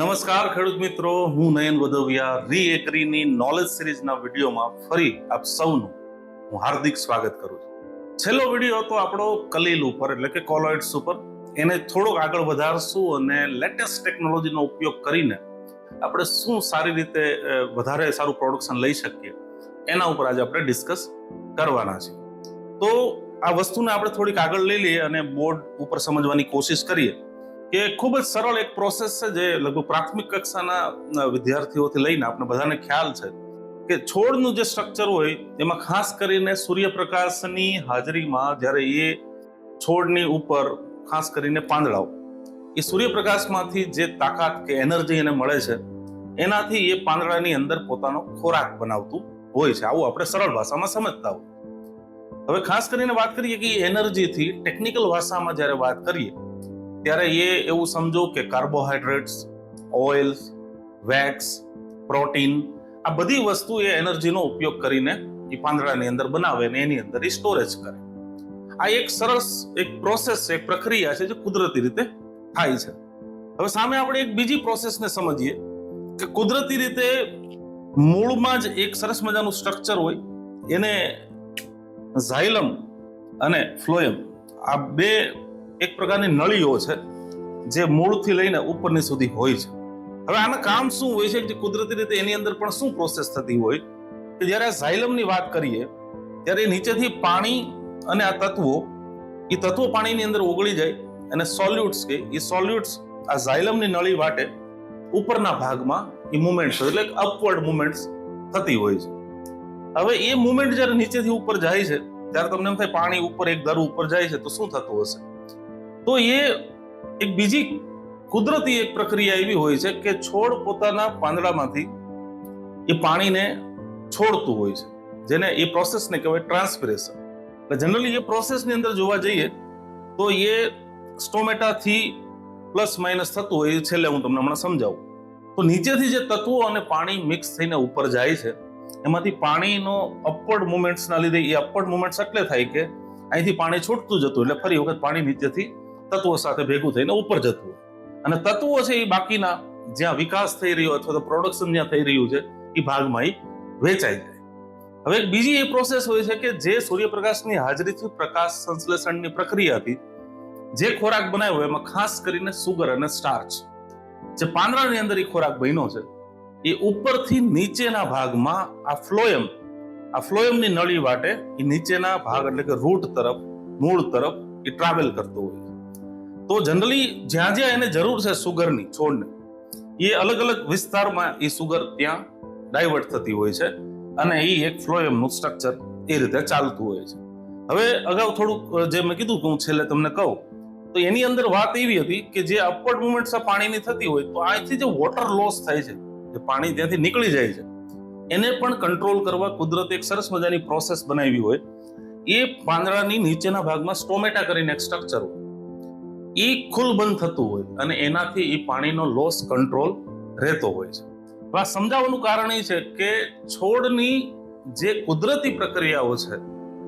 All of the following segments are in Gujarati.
નમસ્કાર ખેડૂત મિત્રો, હું નયન વધવિયા રી એગ્રીની નોલેજ સિરીઝના વિડીયોમાં ફરી આપ સૌનું હું હાર્દિક સ્વાગત કરું છું. છેલ્લો વીડિયો હતો આપણો કલીલ ઉપર, એટલે કે કોલોઇડ્સ ઉપર. એને થોડોક આગળ વધારશું અને લેટેસ્ટ ટેકનોલોજીનો ઉપયોગ કરીને આપણે શું સારી રીતે વધારે સારું પ્રોડક્શન લઈ શકીએ, એના ઉપર આજે આપણે ડિસ્કસ કરવાના છીએ. તો આ વસ્તુને આપણે થોડીક આગળ લઈ લઈએ અને બોર્ડ ઉપર સમજવાની કોશિશ કરીએ. કે ખૂબ જ સરળ એક પ્રોસેસ છે જે લગભગ પ્રાથમિક કક્ષાના વિદ્યાર્થીઓથી લઈને આપણે બધાને ખ્યાલ છે કે છોડનું જે સ્ટ્રક્ચર હોય, એમાં ખાસ કરીને સૂર્યપ્રકાશની હાજરીમાં જ્યારે એ છોડની ઉપર ખાસ કરીને પાંદડાઓ, એ સૂર્યપ્રકાશમાંથી જે તાકાત કે એનર્જી એને મળે છે, એનાથી એ પાંદડાની અંદર પોતાનો ખોરાક બનાવતું હોય છે. આવું આપણે સરળ ભાષામાં સમજતા હોય હવે ખાસ કરીને વાત કરીએ કે એનર્જીથી, ટેકનિકલ ભાષામાં જ્યારે વાત કરીએ ત્યારે એ એવું સમજો કે કાર્બોહાઈડ્રેટ્સ ઓઇલ્સ, વેક્સ, પ્રોટીન, આ બધી વસ્તુ એ એનર્જીનો ઉપયોગ કરીને એ પાંદડાની અંદર બનાવે ને એની અંદર એ સ્ટોરેજ કરે. આ એક સરસ એક પ્રોસેસ એક પ્રક્રિયા છે જે કુદરતી રીતે થાય છે. હવે સામે આપણે એક બીજી પ્રોસેસને સમજીએ કે કુદરતી રીતે મૂળમાં જ એક સરસ મજાનું સ્ટ્રક્ચર હોય, એને ઝાયલમ અને ફ્લોયમ આ બે એક પ્રકારની નળીઓ છે, જે મૂળથી લઈને ઉપરની સુધી હોય છે. હવે આના કામ શું હોય છે? કે કુદરતી રીતે એની અંદર પણ શું પ્રોસેસ થતી હોય? કે જ્યારે આ ઝાયલમની વાત કરીએ, ત્યારે નીચેથી પાણી અને આ તત્વો, એ તત્વો પાણીની અંદર ઓગળી જાય અને સોલ્યુટ્સ કે એ સોલ્યુટ્સ આ ઝાયલમની નળી વાટે ઉપરના ભાગમાં એ મુવમેન્ટ એટલે અપવર્ડ મુમેન્ટ્સ થતી હોય છે. હવે એ મુમેન્ટ જ્યારે નીચેથી ઉપર જાય છે, ત્યારે તમને એમ થાય પાણી ઉપર, એક દર ઉપર જાય છે, તો શું થતું હશે? તો એ એક બીજી કુદરતી એક પ્રક્રિયા એવી હોય છે કે છોડ પોતાના પાંદડામાંથી એ પાણીને છોડતું હોય છે. જેને એ પ્રોસેસને કહેવાય ટ્રાન્સપિરેશન. એટલે જનરલી એ પ્રોસેસની અંદર જોવા જઈએ તો એ સ્ટોમેટાથી પ્લસ માઇનસ થતું હોય એ છેલ્લે હું તમને હમણાં સમજાવું. તો નીચેથી જે તત્વો અને પાણી મિક્સ થઈને ઉપર જાય છે, એમાંથી પાણીનો અપવર્ડ મુવમેન્ટ્સના લીધે એ અપવર્ડ મુવમેન્ટ્સ એટલે થાય કે અહીંથી પાણી છૂટતું જતું એટલે ફરી વખત પાણી નીચેથી તત્વો સાથે ભેગું થઈને ઉપર જતું હોય. અને તત્વો છે એ બાકીના જ્યાં વિકાસ થઈ રહ્યો અથવા તો પ્રોડક્શન જ્યાં થઈ રહ્યું છે, એ ભાગમાં એ વેચાઈ જાય. હવે બીજી એ પ્રોસેસ હોય છે કે જે સૂર્યપ્રકાશની હાજરીથી પ્રકાશ સંશ્લેષણની પ્રક્રિયાથી જે ખોરાક બનાવ્યો એમાં ખાસ કરીને સુગર અને સ્ટાર્ચ જે પાંદડાની અંદર એ ખોરાક બન્યો છે, એ ઉપરથી નીચેના ભાગમાં આ ફ્લોયમ આ ફ્લોયમની નળી વાટે એ નીચેના ભાગ એટલે કે રૂટ તરફ, મૂળ તરફ એ ટ્રાવેલ કરતો હોય તો જનરલી જ્યાં જ્યાં એને જરૂર છે સુગરની છોડને, એ અલગ અલગ વિસ્તારમાં એ સુગર ત્યાં ડાયવર્ટ થતી હોય છે અને એ એક ફ્લોયમનું સ્ટ્રક્ચર એ રીતે ચાલતું હોય છે. હવે અગાઉ થોડુંક જે મેં કીધું કે હું છેલ્લે તમને કહું, તો એની અંદર વાત એવી હતી કે જે અપવર્ડ મુવમેન્ટ પાણીની થતી હોય, તો અહીંથી જે વોટર લોસ થાય છે, જે પાણી ત્યાંથી નીકળી જાય છે, એને પણ કંટ્રોલ કરવા કુદરતે એક સરસ મજાની પ્રોસેસ બનાવી હોય. એ પાંદડાની નીચેના ભાગમાં સ્ટોમેટા કરીને એક સ્ટ્રક્ચર હોય. એ ખુલ બંધ થતું હોય અને એનાથી એ પાણીનો લોસ કંટ્રોલ રહેતો હોય છે. આ સમજાવવાનું કારણ એ છે કે છોડની જે કુદરતી પ્રક્રિયાઓ છે,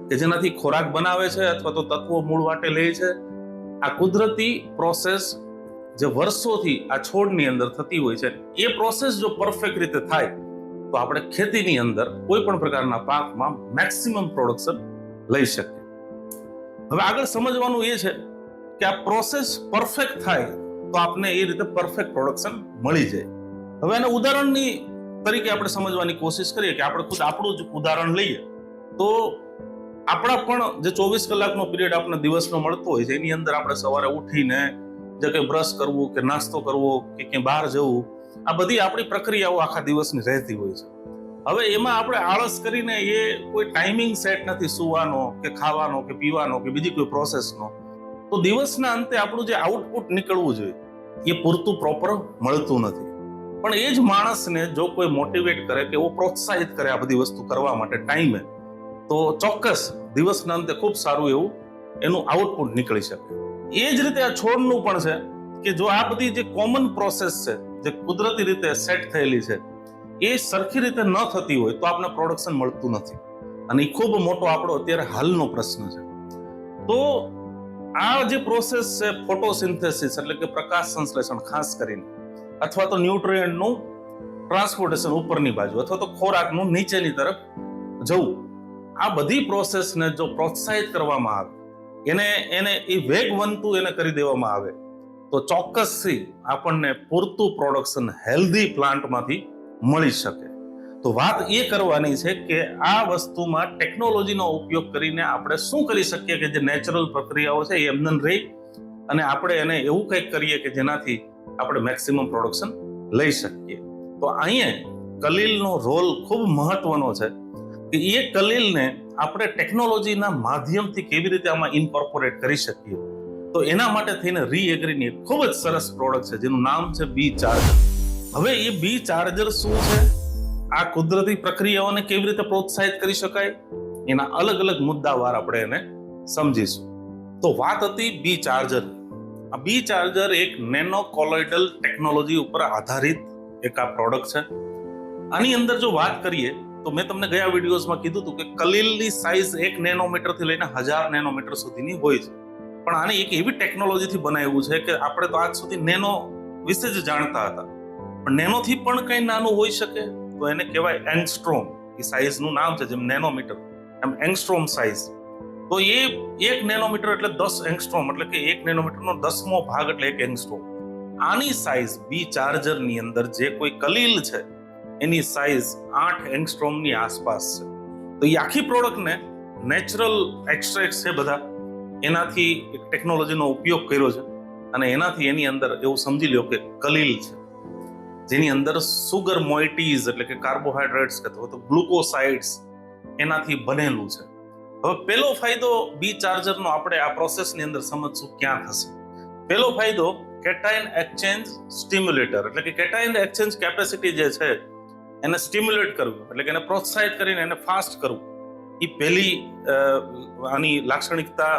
કે જેનાથી ખોરાક બનાવે છે અથવા તો તત્વો મૂળ વાટે લે છે, આ કુદરતી પ્રોસેસ જે વર્ષોથી આ છોડની અંદર થતી હોય છે, એ પ્રોસેસ જો પરફેક્ટ રીતે થાય, તો આપણે ખેતીની અંદર કોઈ પણ પ્રકારના પાકમાં મેક્સિમમ પ્રોડક્શન લઈ શકીએ. હવે આગળ સમજવાનું એ છે કે આ પ્રોસેસ પરફેક્ટ થાય, તો આપને એ રીતે પરફેક્ટ પ્રોડક્શન મળી જાય. હવે આના ઉદાહરણની તરીકે આપણે સમજવાની કોશિશ કરીએ કે આપણે ખુદ આપણું જ ઉદાહરણ લઈએ. તો આપણા પણ જે ચોવીસ કલાકનો પિરિયડ આપણને દિવસનો મળતો હોય છે, એની અંદર આપણે સવારે ઉઠીને જે કંઈ બ્રશ કરવું કે નાસ્તો કરવો કે ક્યાંય બહાર જવું, આ બધી આપણી પ્રક્રિયાઓ આખા દિવસની રહેતી હોય છે. હવે એમાં આપણે આળસ કરીને એ કોઈ ટાઈમિંગ સેટ નથી સુવાનો કે ખાવાનો કે પીવાનો કે બીજી કોઈ પ્રોસેસનો તો દિવસના અંતે આપણું જે આઉટપુટ નીકળવું જોઈએ, એ પૂરતું પ્રોપર મળતું નથી. પણ એ જ માણસને જો કોઈ મોટિવેટ કરે કે એવો પ્રોત્સાહિત કરે આ બધી વસ્તુ કરવા માટે ટાઈમે તો ચોક્કસ દિવસના અંતે ખૂબ સારું એવું એનું આઉટપુટ નીકળી શકે. એ જ રીતે આ છોડનું પણ છે કે જો આ બધી જે કોમન પ્રોસેસ છે, જે કુદરતી રીતે સેટ થયેલી છે, એ સરખી રીતે ન થતી હોય તો આપણે પ્રોડક્શન મળતું નથી. અને એ ખૂબ મોટો આપણો અત્યારે હાલનો પ્રશ્ન છે. તો આ જે પ્રોસેસ છે ફોટોસિન્થેસિસ એટલે કે પ્રકાશ સંશ્લેષણ, ખાસ કરીને, અથવા તો ન્યુટ્રિયન્ટનું ટ્રાન્સપોર્ટેશન ઉપરની બાજુ, અથવા તો ખોરાકનું નીચેની તરફ જવું. આ બધી પ્રોસેસને જો પ્રોત્સાહિત કરવામાં આવે, એને એને એ વેગવંતુ એને કરી દેવામાં આવે, તો ચોક્કસથી આપણને પૂરતું પ્રોડક્શન હેલ્ધી પ્લાન્ટમાંથી મળી શકે. તો વાત એ કરવાની છે કે આ વસ્તુમાં ટેકનોલોજીનો ઉપયોગ કરીને આપણે શું કરી શકીએ કે જે નેચરલ પ્રક્રિયાઓ છે એ એમને રહી અને આપણે એને એવું કંઈક કરીએ કે જેનાથી આપણે મેક્સિમમ પ્રોડક્શન લઈ શકીએ. તો અહીંયા કલીલનો રોલ ખૂબ મહત્વનો છે કે એ કલીલને આપણે ટેકનોલોજીના માધ્યમથી કેવી રીતે આમાં ઇન્કોર્પોરેટ કરી શકીએ. તો એના માટે થઈને રીએગ્રીની ખૂબ જ સરસ પ્રોડક્ટ છે જેનું નામ છે બી ચાર્જર હવે એ બી ચાર્જર શું છે? આ કુદરતી પ્રક્રિયાઓને કેવી રીતે પ્રોત્સાહિત કરી શકાય? એના અલગ અલગ મુદ્દાવાર આપણે એને સમજીશું. તો વાત હતી બી ચાર્જર આ બી ચાર્જર એક નેનો કોલોઇડલ ટેકનોલોજી ઉપર આધારિત એક આ પ્રોડક્ટ છે. આની અંદર જો વાત કરીએ, તો મેં તમને ગયા વિડીયોઝમાં કીધું હતું કે કલીલની સાઇઝ એક નેનોમીટરથી લઈને હજાર નેનોમીટર સુધીની હોય છે. પણ આને એક એવી ટેકનોલોજીથી બનાવ્યું છે કે આપણે તો આજ સુધી નેનો વિશે જ જાણતા હતા. પણ નેનોથી પણ કંઈ નાનું હોઈ શકે? તો એને કહેવાય એંગસ્ટ્રોમ. એ સાઇઝનું નામ છે, જેમ નેનોમીટર. એમ એંગસ્ટ્રોમ સાઇઝ તો એ એક નેનોમીટર એટલે દસ એંગસ્ટ્રોમ, એટલે કે એક નેનોમીટરનો દસમો ભાગ એટલે એક એંગસ્ટ્રોમ. આની સાઇઝ બી ચાર્જરની અંદર જે કોઈ કલીલ છે, એની સાઇઝ આઠ એંગસ્ટ્રોમની આસપાસ છે. તો એ આખી પ્રોડક્ટને નેચરલ એક્સ્ટ્રેક્ટ છે બધા. એનાથી એક ટેકનોલોજીનો ઉપયોગ કર્યો છે અને એનાથી એની અંદર એવું સમજી લ્યો કે કલીલ છે. જેની અંદર સુગર મોઇટીઝ એટલે કે કાર્બોહાઈડ્રેટ્સ અથવા તો ગ્લુકોસાઇડ્સ એનાથી બનેલું છે. હવે પહેલો ફાયદો બી ચાર્જરનો આપણે આ પ્રોસેસની અંદર સમજશું ક્યાં થશે. પહેલો ફાયદો કેટાઇન એક્સચેન્જ સ્ટિમ્યુલેટર એટલે કે કેટાઇન એક્સચેન્જ કેપેસિટી જે છે, એને સ્ટિમ્યુલેટ કરવું, એટલે કે એને પ્રોત્સાહિત કરીને એને ફાસ્ટ કરવું. એ પહેલી આની લાક્ષણિકતા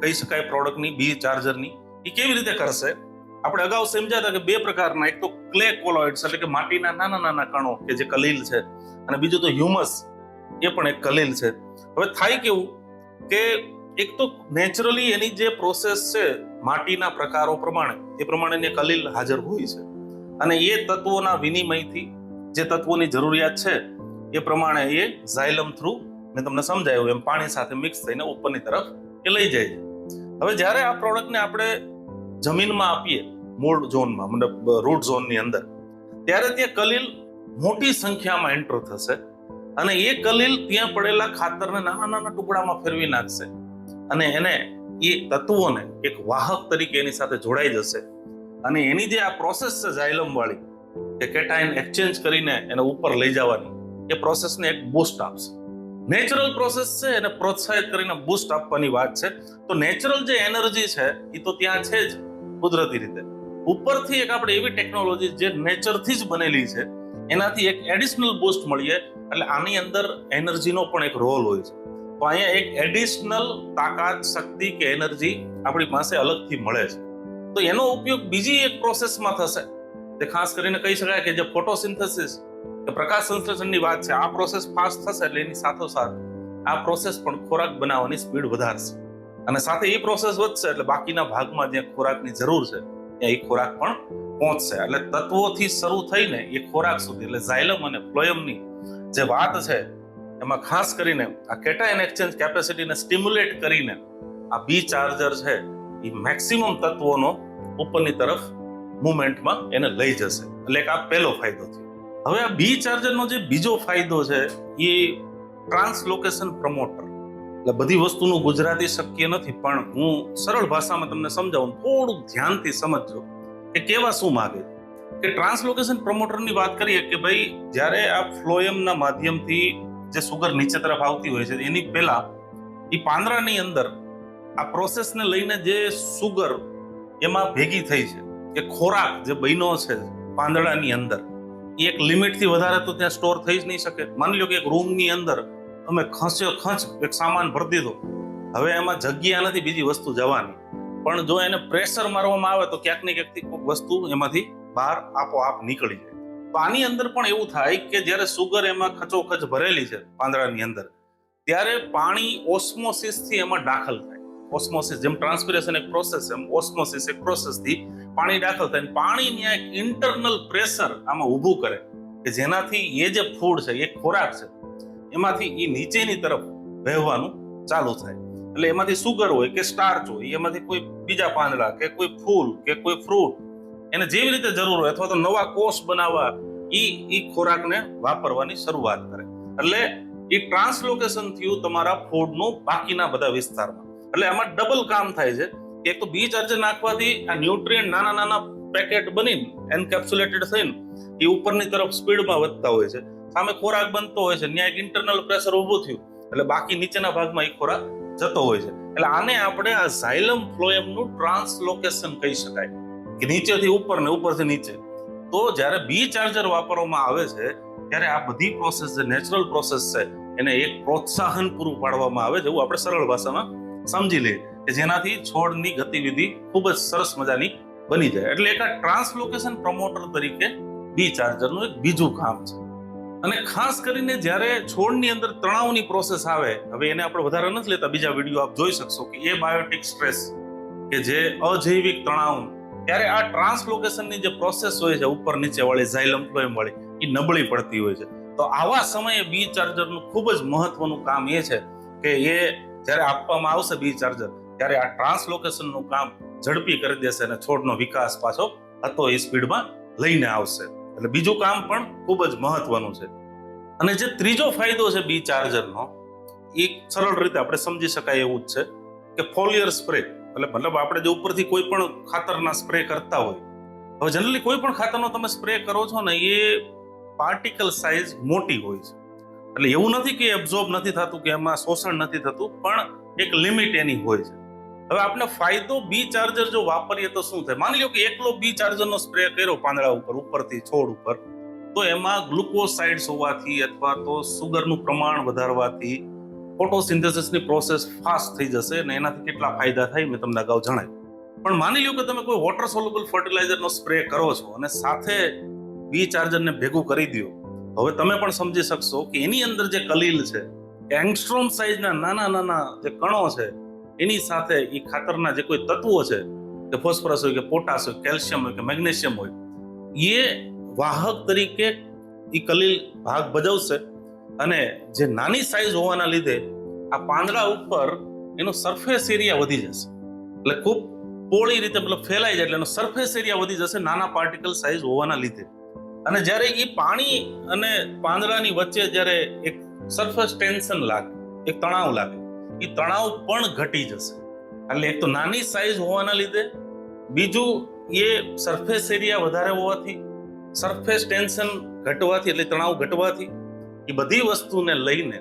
કહી શકાય પ્રોડક્ટની બી ચાર્જરની એ કેવી રીતે કરશે? આપણે અગાઉ સમજ્યા હતા કે બે પ્રકારના, એક તો ક્લે કોલોઇડ્સ એટલે કે માટીના નાના નાના કણો કે જે કલીલ છે, અને બીજું તો હ્યુમસ એ પણ એક કલીલ છે. હવે થાય કેવું કે એક તો નેચરલી એની જે પ્રોસેસ છે, માટીના પ્રકારો પ્રમાણે, એ પ્રમાણેની કલીલ હાજર હોય છે. અને એ તત્વોના વિનિમયથી જે તત્વોની જરૂરિયાત છે, એ પ્રમાણે એ ઝાયલમ થ્રુ મેં તમને સમજાયું, એમ પાણી સાથે મિક્સ થઈને ઉપરની તરફ એ લઈ જાય છે. હવે જ્યારે આ પ્રોડક્ટને આપણે જમીનમાં આપીએ, મૂળ ઝોનમાં, મતલબ રૂટ ઝોનની અંદર. ત્યારે ત્યાં કલીલ મોટી સંખ્યામાં એન્ટર થશે અને એ કલીલ ત્યાં પડેલા ખાતરને નાના નાના ટુકડામાં ફેરવી નાખશે. અને એને એ તત્વોને એક વાહક તરીકે એની સાથે જોડાઈ જશે. અને એની જે આ પ્રોસેસ છે ઝાયલમ વાળી કે કેટાઇન એક્સચેન્જ કરીને એને ઉપર લઈ જવાની, એ પ્રોસેસને એક બૂસ્ટ આપશે. નેચરલ પ્રોસેસ છે, એને પ્રોત્સાહિત કરીને બૂસ્ટ આપવાની વાત છે. તો નેચરલ જે એનર્જી છે એ તો ત્યાં છે જ. કુદરતી રીતે. ઉપરથી એક આપણે એવી ટેકનોલોજી જે નેચરથી જ બનેલી છે, એનાથી એક એડિશનલ બૂસ્ટ મળીએ, એટલે આની અંદર એનર્જીનો પણ એક રોલ હોય છે. તો અહીંયા એક એડિશનલ તાકાત, શક્તિ કે એનર્જી આપણી પાસે અલગથી મળે છે. તો એનો ઉપયોગ બીજી એક પ્રોસેસમાં થશે. તે ખાસ કરીને કહી શકાય કે જે ફોટોસિન્થેસિસ કે પ્રકાશ સંશ્લેષણની વાત છે, આ પ્રોસેસ ફાસ્ટ થશે એટલે એની સાથોસાથ આ પ્રોસેસ પણ ખોરાક બનાવવાની સ્પીડ વધારશે. અને સાથે એ પ્રોસેસ વધશે એટલે બાકીના ભાગમાં જ્યાં ખોરાકની જરૂર છે, ત્યાં એ ખોરાક પણ પહોંચશે. એટલે તત્વોથી શરૂ થઈને એ ખોરાક સુધી, એટલે ઝાયલમ અને ફ્લોયમની જે વાત છે, એમાં ખાસ કરીને આ કેટાયન એક્સચેન્જ કેપેસિટીને સ્ટિમ્યુલેટ કરીને આ બી ચાર્જર છે, એ મેક્સિમમ તત્વોનો ઉપરની તરફ મુવમેન્ટમાં એને લઈ જશે. એટલે એક આ પહેલો ફાયદો થયો હવે આ બી ચાર્જરનો જે બીજો ફાયદો છે, એ ટ્રાન્સલોકેશન પ્રમોટર એટલે બધી વસ્તુનું ગુજરાતી શક્ય નથી, પણ હું સરળ ભાષામાં તમને સમજાવું, થોડુંક ધ્યાનથી સમજજો કે કેવા શું માગે. કે ટ્રાન્સલોકેશન પ્રમોટરની વાત કરીએ કે ભાઈ, જ્યારે આ ફ્લોયમના માધ્યમથી જે સુગર નીચે તરફ આવતી હોય છે, એની પહેલા એ પાંદડાની અંદર આ પ્રોસેસને લઈને જે સુગર એમાં ભેગી થઈ છે કે ખોરાક જે બન્યો છે પાંદડાની અંદર એ એક લિમિટથી વધારે તો ત્યાં સ્ટોર થઈ જ નહીં શકે. માની લો કે એક રૂમની અંદર તમે ખંચ્યો ખંચ એક સામાન ભરી દીધો. હવે એમાં જગ્યા નથી, બીજી વસ્તુ જવાની. પણ જો એને પ્રેશર મારવામાં આવે તો ક્યાંક ને ક્યાંકથી કોઈક વસ્તુ એમાંથી બહાર આપોઆપ નીકળી જાય. તો આની અંદર પણ એવું થાય કે જ્યારે સુગર એમાં ખચોખચ ભરેલી છે પાંદડાની અંદર, ત્યારે પાણી ઓસ્મોસિસથી એમાં દાખલ થાય. ઓસ્મોસિસ જેમ ટ્રાન્સપિરેશન એક પ્રોસેસ એમ ઓસ્મોસિસ એક પ્રોસેસથી પાણી દાખલ થાય. પાણી ત્યાં એક ઇન્ટરનલ પ્રેશર આમાં ઊભું કરે કે જેનાથી એ જે ફૂડ છે, એ ખોરાક છે એમાંથી એ નીચેની તરફ વહેવાનું ચાલુ થાય. એટલે એમાંથી સુગર હોય કે સ્ટાર્ચ હોય એમાંથી કોઈ બીજા પાંદડા કે કોઈ ફૂલ કે કોઈ ફ્રૂટ એને જેવી રીતે જરૂર હોય અથવા તો નવા કોષ બનાવવા એ એ ખોરાકને વાપરવાની શરૂઆત કરે. એટલે એ ટ્રાન્સલોકેશન થયું તમારા ફૂડનું બાકીના બધા વિસ્તારમાં. એટલે આમાં ડબલ કામ થાય છે. એક તો બીજ અર્જન નાખવાથી આ ન્યુટ્રિયન્ટ નાના નાના પેકેટ બનીને એન્કેપ્સ્યુલેટેડ થઈને એ ઉપરની તરફ સ્પીડમાં વધતા હોય છે. સામે ખોરાક બનતો હોય છે. ત્યાં એક ઇન્ટરનલ પ્રેશર ઊભું થયું. એટલે બાકી નીચેના ભાગમાં એ ખોરાક જતો હોય છે. એટલે આને આપણે આ ઝાયલમ ફ્લોએમનું ટ્રાન્સલોકેશન કહી શકાય. કે નીચેથી ઉપર ને ઉપરથી નીચે. તો જ્યારે બી ચાર્જર વાપરવામાં આવે છે, ત્યારે આ બધી પ્રોસેસ જે નેચરલ પ્રોસેસ છે, એને એક પ્રોત્સાહન પૂરું પાડવામાં આવે છે. એવું આપણે સરળ ભાષામાં સમજી લઈએ કે જેનાથી છોડની ગતિવિધિ ખૂબ જ સરસ મજાની બની જાય. એટલે એક આ ટ્રાન્સલોકેશન પ્રમોટર તરીકે બી ચાર્જરનું એક બીજું કામ છે. અને ખાસ કરીને જ્યારે છોડની અંદર તણાવની પ્રોસેસ આવે, હવે એને આપણે વધારે નથી લેતા, બીજા વીડિયો આપ જોઈ શકશો કે એ બાયોટિક સ્ટ્રેસ કે જે અજૈવિક તણાવ. ત્યારે આ ટ્રાન્સલોકેશનની જે પ્રોસેસ હોય છે, ઉપર નીચે વાળી ઝાયલમ ફ્લોએમ વાળી, એ નબળી પડતી હોય છે. તો આવા સમયે બી ચાર્જરનું ખૂબ જ મહત્વનું કામ એ છે કે એ જ્યારે આપવામાં આવશે બી ચાર્જર ત્યારે આ ટ્રાન્સલોકેશનનું કામ ઝડપી કરી દેશે અને છોડનો વિકાસ પાછો હતો એ સ્પીડમાં લઈને આવશે. એટલે બીજું કામ પણ ખૂબ જ મહત્વનું છે. અને જે ત્રીજો ફાયદો છે બી ચાર્જરનો, એ સરળ રીતે આપણે સમજી શકાય એવું જ છે કે ફોલિયર સ્પ્રે, એટલે મતલબ આપણે જે ઉપરથી કોઈ પણ ખાતરના સ્પ્રે કરતા હોય, હવે જનરલી કોઈ પણ ખાતરનો તમે સ્પ્રે કરો છો ને, એ પાર્ટિકલ સાઇઝ મોટી હોય છે. એટલે એવું નથી કે એબ્ઝોર્બ નથી થતું, કે એમાં શોષણ નથી થતું, પણ એક લિમિટ એની હોય છે. હવે આપણે ફાયદો બી ચાર્જર જો વાપરીએ તો શું થાય? માની લો કે એકલો બી ચાર્જરનો સ્પ્રે કર્યો પાંદડા ઉપર, ઉપરથી છોડ ઉપર, તો એમાં ગ્લુકોસાઇડ્સ હોવાથી અથવા તો સુગરનું પ્રમાણ વધારવાથી ફોટોસિન્થેસિસની પ્રોસેસ ફાસ્ટ થઈ જશે અને એનાથી કેટલા ફાયદા થાય મેં તમને અગાઉ જણાવ્યું. પણ માની લો કે તમે કોઈ વોટર સોલ્યુબલ ફર્ટિલાઇઝરનો સ્પ્રે કરો છો અને સાથે બી ચાર્જરને ભેગું કરી દો હવે તમે પણ સમજી શકશો કે એની અંદર જે કલીલ છે એંગસ્ટ્રોમ સાઇઝના નાના નાના જે કણો છે એની સાથે એ ખાતરના જે કોઈ તત્વો છે, કે ફોસ્ફરસ હોય કે પોટાશ હોય, કેલ્શિયમ હોય કે મેગ્નેશિયમ હોય એ વાહક તરીકે એ કલીલ ભાગ ભજવશે અને જે નાની સાઇઝ હોવાના લીધે આ પાંદડા ઉપર એનો સરફેસ એરિયા વધી જશે. એટલે ખૂબ પોળી રીતે મતલબ ફેલાઈ જાય એટલે એનો સરફેસ એરિયા વધી જશે નાના પાર્ટિકલ સાઇઝ હોવાના લીધે. અને જ્યારે એ પાણી અને પાંદડાની વચ્ચે જ્યારે એક સરફેસ ટેન્શન લાગે, એક તણાવ લાગે એ તણાવ પણ ઘટી જશે. એટલે એક તો નાની સાઇઝ હોવાના લીધે, બીજું એ સરફેસ એરિયા વધારે હોવાથી સરફેસ ટેન્શન ઘટવાથી એટલે તણાવ ઘટવાથી, એ બધી વસ્તુને લઈને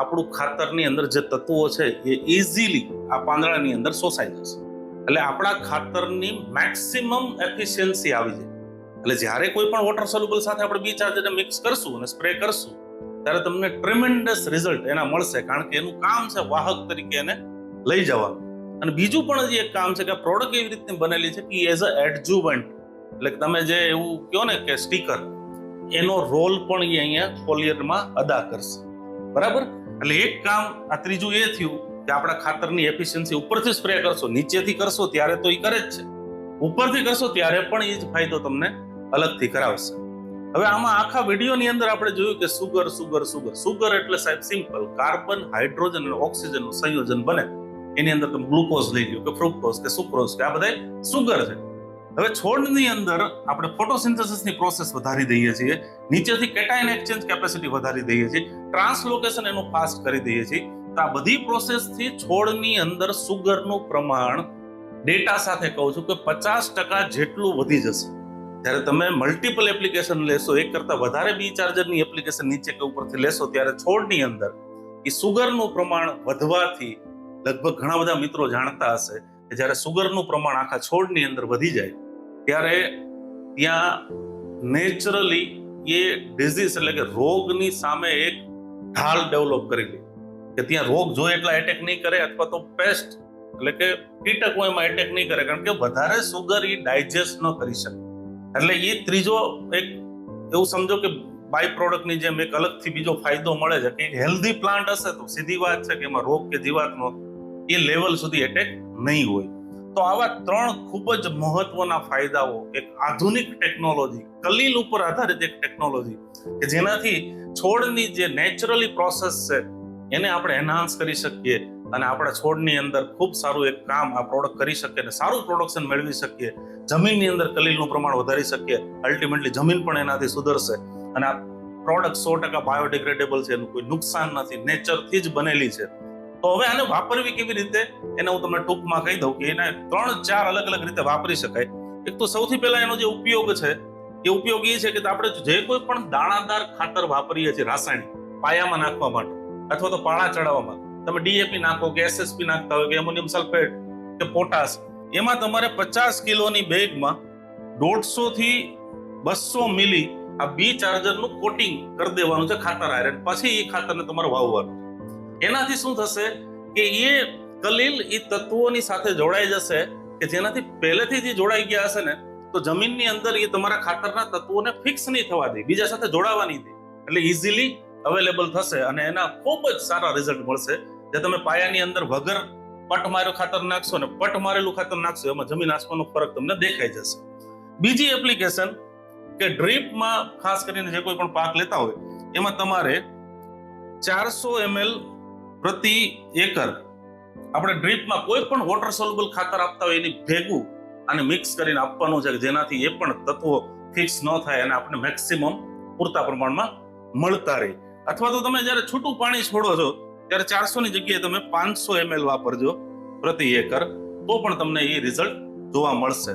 આપણું ખાતરની અંદર જે તત્વો છે એ ઇઝીલી આ પાંદડાની અંદર શોષાઈ જશે. એટલે આપણા ખાતરની મેક્સિમમ એફિશિયન્સી આવી જાય. એટલે જ્યારે કોઈ પણ વોટર સોલ્યુબલ સાથે આપણે બી ચાર્જરને મિક્સ કરશું અને સ્પ્રે કરશું ત્યારે તમને ટ્રેમેન્ડસ રિઝલ્ટ એના મળશે. કારણ કે એનું કામ છે વાહક તરીકે એને લઈ જવાનું. અને બીજું પણ હજી એક કામ છે કે પ્રોડક્ટ એવી રીતની બનેલી છે કે એઝ અ એડજુવન્ટ એટલે તમે જે એવું કહો ને કે સ્ટીકર એનો રોલ પણ એ અહીંયા કોલિયરમાં અદા કરશે. બરાબર? એટલે એક કામ, આ ત્રીજું એ થયું કે આપણા ખાતરની એફિશિયન્સી ઉપરથી સ્પ્રે કરશો, નીચેથી કરશો, ત્યારે તો એ કરે જ છે. ઉપરથી કરશો, ત્યારે પણ એ જ ફાયદો તમને અલગથી કરાવશે. હવે આમાં આખા વિડીયોની અંદર આપણે જોયું કે સુગર સુગર સુગર સુગર એટલે સાહેબ સિમ્પલ કાર્બન હાઇડ્રોજન અને ઓક્સિજનનું સંયોજન બને. એની અંદર તમે ગ્લુકોઝ લઈ લો કે ફ્રુક્ટોઝ કે સુક્રોઝ કે આ બધા સુગર છે. હવે છોડની અંદર આપણે ફોટોસિન્થેસિસની પ્રોસેસ વધારી દઈએ છીએ. નીચેથી કેટાયન એક્સચેન્જ કેપેસિટી વધારી દઈએ છીએ. ટ્રાન્સલોકેશન એનું ફાસ્ટ કરી દઈએ છીએ. તો આ બધી પ્રોસેસથી છોડની અંદર સુગરનું પ્રમાણ ડેટા સાથે કહું છું કે પચાસ ટકા જેટલું વધી જશે. જ્યારે તમે મલ્ટિપલ એપ્લિકેશન લેશો, એક કરતા વધારે બી ચાર્જરની એપ્લિકેશન નીચે કે ઉપરથી લેશો, ત્યારે છોડની અંદર એ સુગરનું પ્રમાણ વધવાથી લગભગ ઘણા બધા મિત્રો જાણતા હશે કે જ્યારે સુગરનું પ્રમાણ આખા છોડની અંદર વધી જાય, ત્યારે ત્યાં નેચરલી એ ડિઝીઝ એટલે કે રોગની સામે એક ઢાલ ડેવલપ કરી લે. કે ત્યાં રોગ જોઈએ એટલા એટેક નહીં કરે અથવા તો પેસ્ટ એટલે કે કીટકો એમાં એટેક નહીં કરે, કારણ કે વધારે સુગર એ ડાયજેસ્ટ ન કરી શકે. એટલે એ ત્રીજો એક એવું સમજો કે બાય પ્રોડક્ટની જેમ એક અલગથી બીજો ફાયદો મળે છે. કે હેલ્ધી પ્લાન્ટ હશે તો સીધી વાત છે કે એમાં રોગ કે જીવાતનો એ લેવલ સુધી એટેક નહીં હોય. તો આવા ત્રણ ખૂબ જ મહત્વના ફાયદાઓ, એક આધુનિક ટેકનોલોજી કલીલ ઉપર આધારિત એક ટેકનોલોજી કે જેનાથી છોડની જે નેચરલી પ્રોસેસ છે એને આપણે એન્હાન્સ કરી શકીએ અને આપણા છોડની અંદર ખૂબ સારું એક કામ આ પ્રોડક્ટ કરી શકીએ અને સારું પ્રોડક્શન મેળવી શકીએ. જમીનની અંદર કલીલનું પ્રમાણ વધારી શકીએ. અલ્ટિમેટલી જમીન પણ એનાથી સુધરશે. અને આ પ્રોડક્ટ સો ટકા બાયોડિગ્રેડેબલ છે. એનું કોઈ નુકસાન નથી. નેચરથી જ બનેલી છે. તો હવે આને વાપરવી કેવી રીતે? એને હું તમને ટૂંકમાં કહી દઉં કે એને ત્રણ ચાર અલગ અલગ રીતે વાપરી શકાય. એક તો સૌથી પહેલા એનો જે ઉપયોગ છે, એ ઉપયોગ એ છે કે આપણે જે કોઈ પણ દાણાદાર ખાતર વાપરીએ છીએ, રાસાયણિક, પાયામાં નાખવા માટે, અથવા તો પાળા ચડાવવામાં તમે ડીએપી નાખો કે એસએસપી નાખતા હોય, કે એમોનિયમ સલ્ફેટ કે પોટાશ એમાં તમારે પચાસ કિલોની બેગમાં દોઢસો થી બસો મિલી આ બી ચાર્જરનું કોટિંગ કરી દેવાનું છે ખાતર આયરન પછી એ ખાતરને તમારે વાવવાનું એનાથી શું થશે કે એ કલીલ એ તત્વોની સાથે જોડાઈ જશે કે જેનાથી પહેલેથી જે જોડાઈ ગયા હશે ને, તો જમીનની અંદર એ તમારા ખાતરના તત્વોને ફિક્સ નહીં થવા દે, બીજા સાથે જોડાવા નહીં દે. એટલે ઇઝીલી અવેલેબલ થશે અને એના ખૂબ જ સારા રિઝલ્ટ મળશે. જે તમે પાયાની અંદર વગર પટ માર્યો ખાતર નાખશો ને પટ મારેલું ખાતર નાખશો, એમાં જમીન આસમાનનો ફરક તમને દેખાઈ જશે. બીજી એપ્લિકેશન કે ડ્રીપમાં ખાસ કરીને જે કોઈ પણ પાક લેતા હોય, એમાં તમારે ચારસો એમએલ પ્રતિ એકર આપણે ડ્રીપમાં કોઈ પણ વોટર સોલ્યુબલ ખાતર આપતા હોય એની ભેગું અને મિક્સ કરીને આપવાનું છે જેનાથી એ પણ તત્વો ફિક્સ ન થાય અને આપણે મેક્સિમમ પૂરતા પ્રમાણમાં મળતા રહે. અથવા તો તમે જ્યારે છૂટું પાણી છોડો છો ત્યારે ચારસો ની જગ્યાએ તમે પાંચસો એમએલ વાપરજો પ્રતિ એકર, તો પણ તમને એ રિઝલ્ટ જોવા મળશે.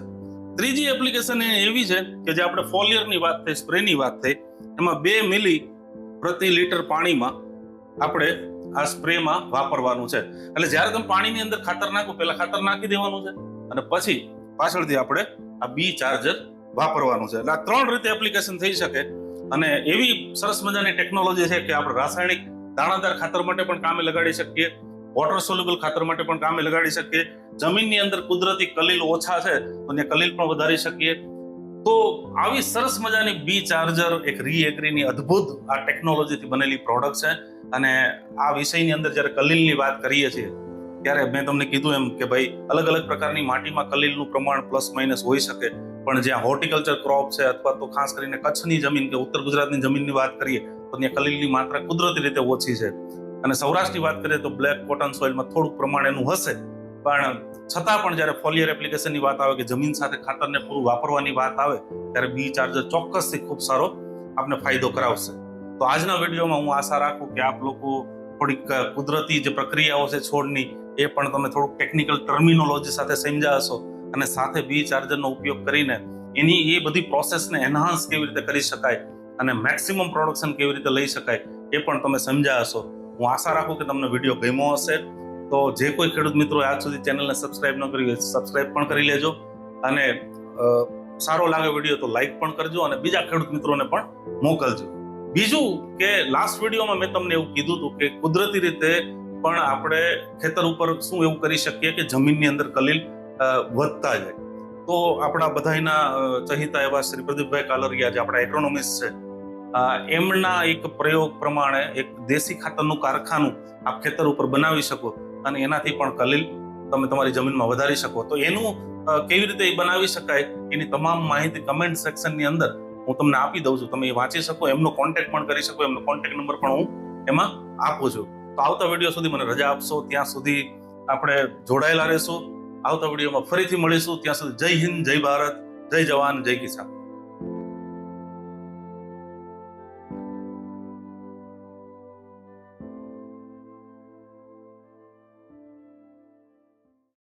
ત્રીજી એપ્લિકેશન એ એવી છે કે જે આપણે ફોલિયરની વાત થઈ સ્પ્રેની વાત થઈ, એમાં બે મિલી પ્રતિ લીટર પાણીમાં આપણે આ સ્પ્રેમાં વાપરવાનું છે. એટલે જ્યારે તમે પાણીની અંદર ખાતર નાખો, પહેલા ખાતર નાખી દેવાનું છે અને પછી પાછળથી આપણે આ બી ચાર્જર વાપરવાનું છે. એટલે આ ત્રણ રીતે એપ્લિકેશન થઈ શકે અને એવી સરસ મજાની ટેકનોલોજી છે કે આપણે રાસાયણિક દાણાદાર ખાતર માટે પણ કામે લગાડી શકીએ. વોટર સોલ્યુબલ ખાતર માટે પણ કામે લગાડી શકીએ. જમીનની અંદર કુદરતી કલીલ ઓછા છે, તો ને કલીલ પણ વધારી શકીએ. તો આવી સરસ મજાની બી ચાર્જર એક રીએગ્રીની અદ્ભુત આ ટેકનોલોજીથી બનેલી પ્રોડક્ટ છે. અને આ વિષયની અંદર જ્યારે કલીલની વાત કરીએ છીએ, ત્યારે મેં તમને કીધું એમ કે ભાઈ, અલગ અલગ પ્રકારની માટીમાં કલીલનું પ્રમાણ પ્લસ માઇનસ હોઈ શકે. પણ જ્યાં હોર્ટિકલ્ચર ક્રોપ છે, અથવા તો ખાસ કરીને કચ્છની જમીન કે ઉત્તર ગુજરાતની જમીનની વાત કરીએ તો ત્યાં કલીલની માત્રા કુદરતી રીતે ઓછી છે. અને સૌરાષ્ટ્રની વાત કરીએ તો બ્લેક કોટન સોઇલમાં થોડુંક પ્રમાણ એનું હશે. પણ છતાં પણ જ્યારે ફોલિયર એપ્લિકેશનની વાત આવે કે જમીન સાથે ખાતરને પૂરું વાપરવાની વાત આવે, ત્યારે બી ચાર્જર ચોક્કસથી ખૂબ સારો આપને ફાયદો કરાવશે. તો આજના વિડીયોમાં હું આશા રાખું કે આપ લોકો થોડીક કુદરતી જે પ્રક્રિયાઓ છે છોડની, એ પણ તમે થોડુંક ટેકનિકલ ટર્મિનોલોજી સાથે સમજ્યા હશો અને સાથે બી ચાર્જરનો ઉપયોગ કરીને એની એ બધી પ્રોસેસને એન્હાન્સ કેવી રીતે કરી શકાય અને મેક્સિમમ પ્રોડક્શન કેવી રીતે લઈ શકાય એ પણ તમે સમજ્યા હશો. હું આશા રાખું કે તમને વીડિયો ગમ્યો હશે. તો જે કોઈ ખેડૂત મિત્રો આજ સુધી ચેનલને સબસ્ક્રાઇબ ન કરી હોય સબસ્ક્રાઇબ પણ કરી લેજો. અને સારો લાગે વીડિયો તો લાઈક પણ કરજો અને બીજા ખેડૂત મિત્રોને પણ મોકલજો. બીજું કે લાસ્ટ વિડીયોમાં મેં તમને એવું કીધું હતું કે કુદરતી રીતે પણ આપણે ખેતર ઉપર શું એવું કરી શકીએ કે જમીનની અંદર કલીલ વધતા જાય. તો આપણા બધાના ચહિતા એવા શ્રી પ્રદીપભાઈ કાલરિયા જે આપણા એગ્રોનોમિસ્ટ છે એમના એક પ્રયોગ પ્રમાણે એક દેશી ખાતરનું કારખાનું આપ ખેતર ઉપર બનાવી શકો અને એનાથી પણ કલીલ તમે તમારી જમીનમાં વધારી શકો. તો એનું કેવી રીતે બનાવી શકાય એની તમામ માહિતી કમેન્ટ સેક્શનની અંદર હું તમને આપી દઉં છું. તમે એ વાંચી શકો, એમનો કોન્ટેક્ટ પણ કરી શકો, એમનો કોન્ટેક્ટ નંબર પણ હું એમાં આપું છું. તો આવતા વીડિયો સુધી મને રજા આપશો. ત્યાં સુધી આપણે જોડાયેલા રહેશું. આવતા વિડીયોમાં ફરીથી મળીશું. ત્યાં સુધી જય હિન્દ, જય ભારત, જય જવાન, જય કિસાન.